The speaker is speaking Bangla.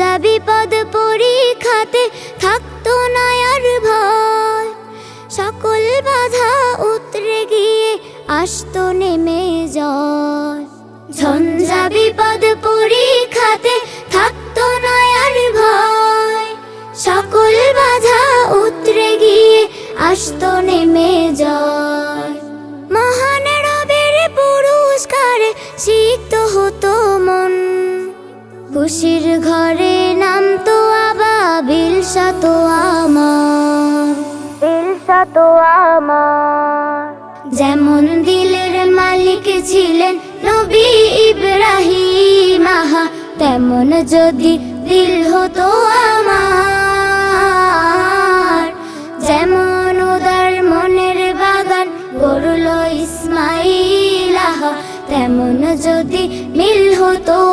ঝঞ্ঝা বিপদ পরীক্ষাতে থাকতো না আর ভয়। সকল বাধা উতরে গিয়ে আসতো নেমে জয়। ঝঞ্ঝা বিপদ পরীক্ষাতে থাকতো না আর ভয়। সকল বাধা উতরে গিয়ে আসতো নেমে জয়। মহান রবের পুরস্কারে সিক্ত হতো মন। খুশির ঘরে নাম তো আবাবিল শত আমার। বিলশত আমার। যেমন দিলের মালিক ছিলেন নবী ইব্রাহিম আহা তেমন যদি দিল হতো আমার। যেমন উদার মনের বাগান গরুল ইসমাইল আহা তেমন যদি মিল হতো